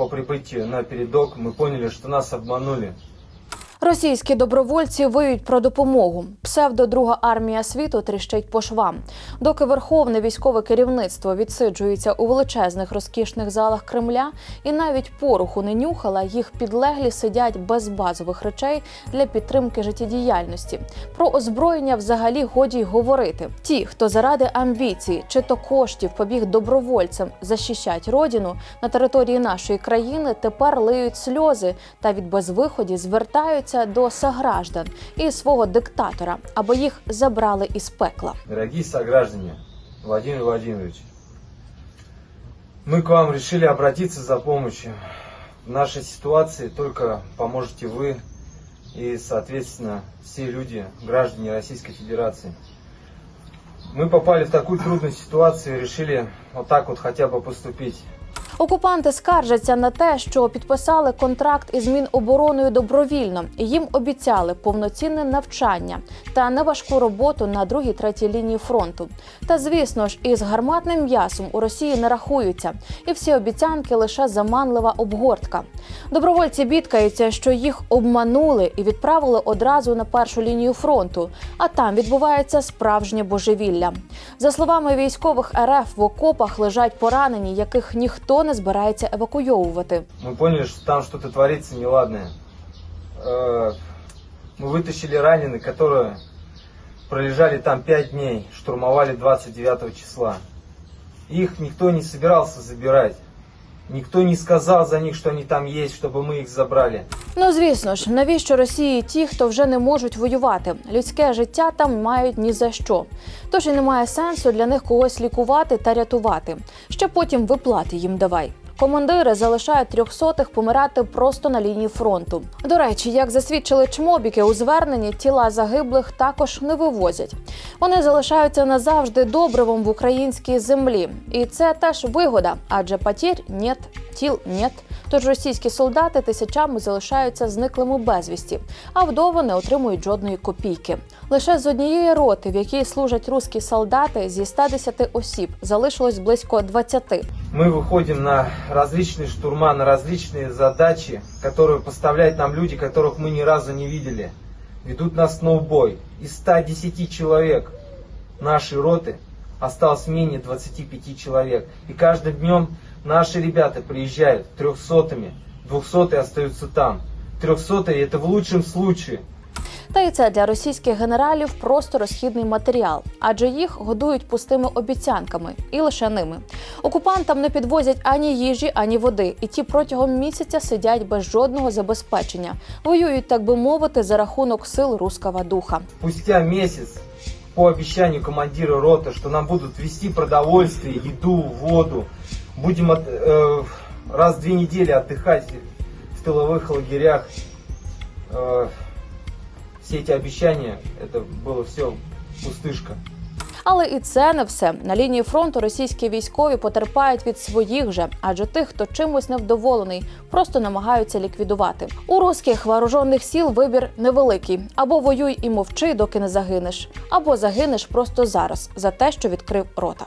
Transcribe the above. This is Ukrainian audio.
по прибытию на передок мы поняли, что нас обманули. Російські добровольці виють про допомогу. Псевдо друга армія світу тріщить по швам. Доки верховне військове керівництво відсиджується у величезних розкішних залах Кремля, і навіть пороху не нюхала, їх підлеглі сидять без базових речей для підтримки життєдіяльності. Про озброєння взагалі годі й говорити. Ті, хто заради амбіцій чи то коштів побіг добровольцем захищать родину на території нашої країни, тепер лиють сльози та від безвиході звертаються до сограждан і свого диктатора, аби їх забрали із пекла. Дорогие сограждане, Владимир Владимирович, мы к вам решили обратиться за помощью. В нашей ситуации только поможете вы и, соответственно, все люди, граждане Российской Федерации. Мы попали в такую трудную ситуацию и решили вот так вот хотя бы поступить. Окупанти скаржаться на те, що підписали контракт із Мінобороною добровільно, їм обіцяли повноцінне навчання та неважку роботу на другій третій лінії фронту. Та звісно ж, із гарматним м'ясом у Росії не рахуються, і всі обіцянки лише заманлива обгортка. Добровольці бідкаються, що їх обманули і відправили одразу на першу лінію фронту. А там відбувається справжнє божевілля. За словами військових РФ, в окопах лежать поранені, яких ніхто не збирається евакуйовувати. Мы поняли, что там что-то творится неладное. Э, Мы вытащили раненых, которые пролежали там 5 дней, штурмовали 29 числа. Их никто не собирался забирать. Никто не сказав за них, що вони там є, щоб ми їх забрали. Ну звісно ж, навіщо Росії ті, хто вже не можуть воювати? Людське життя там мають ні за що. Тож і немає сенсу для них когось лікувати та рятувати. Ще потім виплати їм давай. Командири залишають трьохсотих помирати просто на лінії фронту. До речі, як засвідчили чмобіки у зверненні, тіла загиблих також не вивозять. Вони залишаються назавжди добривом в українській землі, і це теж вигода, адже потір нет, тіл нет. Тож російські солдати тисячами залишаються зниклими безвісті, а вдови не отримують жодної копійки. Лише з однієї роти, в якій служать русські солдати, зі 110 осіб залишилось близько 20. Мы выходим на различные штурма, на различные задачи, которые поставляют нам люди, которых мы ни разу не видели. Ведут нас на убой. Из 110 человек нашей роты осталось менее 25 человек. И каждым днем наши ребята приезжают трехсотыми, двухсотые остаются там. Трехсотые это в лучшем случае. Та й це для російських генералів просто розхідний матеріал, адже їх годують пустими обіцянками і лише ними. Окупантам не підвозять ані їжі, ані води, і ті протягом місяця сидять без жодного забезпечення, воюють, так би мовити, за рахунок сил руского духа. Спустя месяц по обещанию командира роты, что нам будут вести продовольствие, еду, воду, будем от- э, раз в две недели отдыхать в тыловых лагерях. Э, все эти обещания, это было все пустышка. Але і це не все. На лінії фронту російські військові потерпають від своїх же, адже тих, хто чимось невдоволений, просто намагаються ліквідувати. У руських вооружених сіл вибір невеликий: або воюй і мовчи, доки не загинеш, або загинеш просто зараз за те, що відкрив рота.